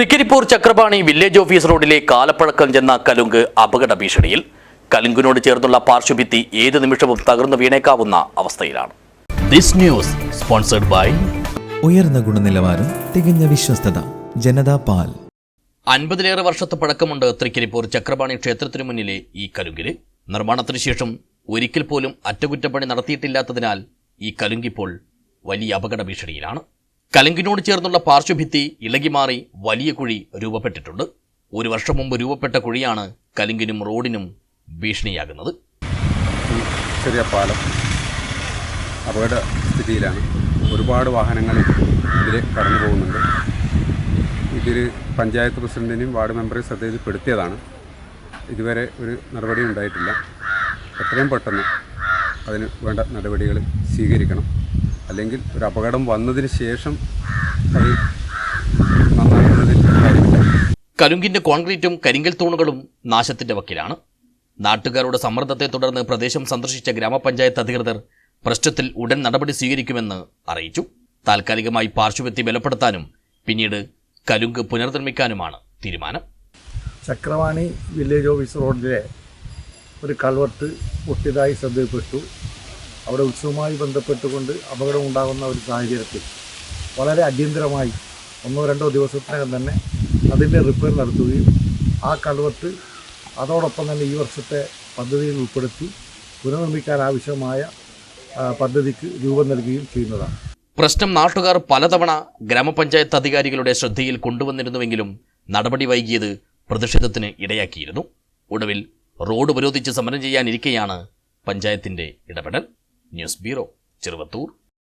Trikaripur Chakrapani village office റോഡിലെ കാലപ്പഴക്കം ചെന്ന കലുങ്ക് അപകട ഭീഷണിയിൽ. കലുങ്കിനോട് ചേർന്നുള്ള പാർശ്വഭിത്തി ഏത് നിമിഷവും തകർന്നു വീണേക്കാവുന്ന അവസ്ഥയിലാണ്. ദിസ് ന്യൂസ് സ്പോൺസർഡ് ബൈ ഉയർന്ന ഗുണനിലവാരം തികഞ്ഞ വിശ്വസ്തത ജനതാ പാൽ. അൻപതിലേറെ വർഷത്തെ പഴക്കമുണ്ട് തൃക്കരിപ്പൂർ ചക്രപാണി ക്ഷേത്രത്തിനു മുന്നിലെ ഈ കലുങ്കിൽ. നിർമ്മാണത്തിന് ശേഷം ഒരിക്കൽ പോലും അറ്റകുറ്റപ്പണി നടത്തിയിട്ടില്ലാത്തതിനാൽ ഈ കലുങ്കിപ്പോൾ വലിയ അപകട ഭീഷണിയിലാണ്. കലുങ്കിനോട് ചേർന്നുള്ള പാർശ്വഭിത്തി ഇളകിമാറി വലിയ കുഴി രൂപപ്പെട്ടിട്ടുണ്ട്. ഒരു വർഷം മുമ്പ് രൂപപ്പെട്ട കുഴിയാണ് കലുങ്കിനും റോഡിനും ഭീഷണിയാകുന്നത്. ചെറിയ പാലം അപകട സ്ഥിതിയിലാണ്. ഒരുപാട് വാഹനങ്ങൾ ഇതിൽ കടന്നു പോകുന്നുണ്ട്. ഇതിൽ പഞ്ചായത്ത് പ്രസിഡന്റിനെയും വാർഡ് മെമ്പറെയും ശ്രദ്ധയിൽപ്പെടുത്തിയതാണ്. ഇതുവരെ ഒരു നടപടി ഉണ്ടായിട്ടില്ല. എത്രയും പെട്ടെന്ന് അതിന് വേണ്ട നടപടികൾ സ്വീകരിക്കണം. അല്ലെങ്കിൽ ഒരു അപകടം വന്നതിന് ശേഷം അത് നന്നാക്കുന്നതിൽ കാര്യമില്ല. കലുങ്കിന്റെ കോൺക്രീറ്റും കരിങ്കൽ തൂണുകളും നാശത്തിന്റെ വക്കിലാണ്. നാട്ടുകാരുടെ സമ്മർദ്ദത്തെ തുടർന്ന് പ്രദേശം സന്ദർശിച്ച ഗ്രാമപഞ്ചായത്ത് അധികൃതർ പ്രശ്നത്തിൽ ഉടൻ നടപടി സ്വീകരിക്കുമെന്ന് അറിയിച്ചു. താൽക്കാലികമായി പാർശ്വവ്യത്തി ബലപ്പെടുത്താനും പിന്നീട് കലുങ്ക് പുനർനിർമ്മിക്കാനുമാണ് തീരുമാനം. ചക്രവാണി വില്ലേജ് ഓഫീസ് റോഡിലെ ഒരു കൾവർട്ട് പൊട്ടിയതായി ശ്രദ്ധയിൽപ്പെട്ടു. അവിടെ ഉത്സവവുമായി ബന്ധപ്പെട്ടുകൊണ്ട് അപകടം ഉണ്ടാകുന്ന ഒരു സാഹചര്യത്തിൽ വളരെ അടിയന്തരമായി ഒന്നോ രണ്ടോ ദിവസത്തിനകം തന്നെ അതിന്റെ റിപ്പയർ നടത്തുകയും ആ കൾവർട്ട് അതോടൊപ്പം തന്നെ ഈ വർഷത്തെ പദ്ധതിയിൽ ഉൾപ്പെടുത്തി പുനർനിർമ്മിക്കാൻ ആവശ്യമായ പദ്ധതിക്ക് രൂപം നൽകുകയും ചെയ്യുന്നതാണ്. പ്രശ്നം നാട്ടുകാർ പലതവണ ഗ്രാമപഞ്ചായത്ത് അധികാരികളുടെ ശ്രദ്ധയിൽ കൊണ്ടുവന്നിരുന്നുവെങ്കിലും നടപടി വൈകിയത് പ്രതിഷേധത്തിന് ഇടയാക്കിയിരുന്നു. ഒടുവിൽ റോഡ് ഉപരോധിച്ച് സമരം ചെയ്യാനിരിക്കെയാണ് പഞ്ചായത്തിന്റെ ഇടപെടൽ. Ньюсбиру, Терватур,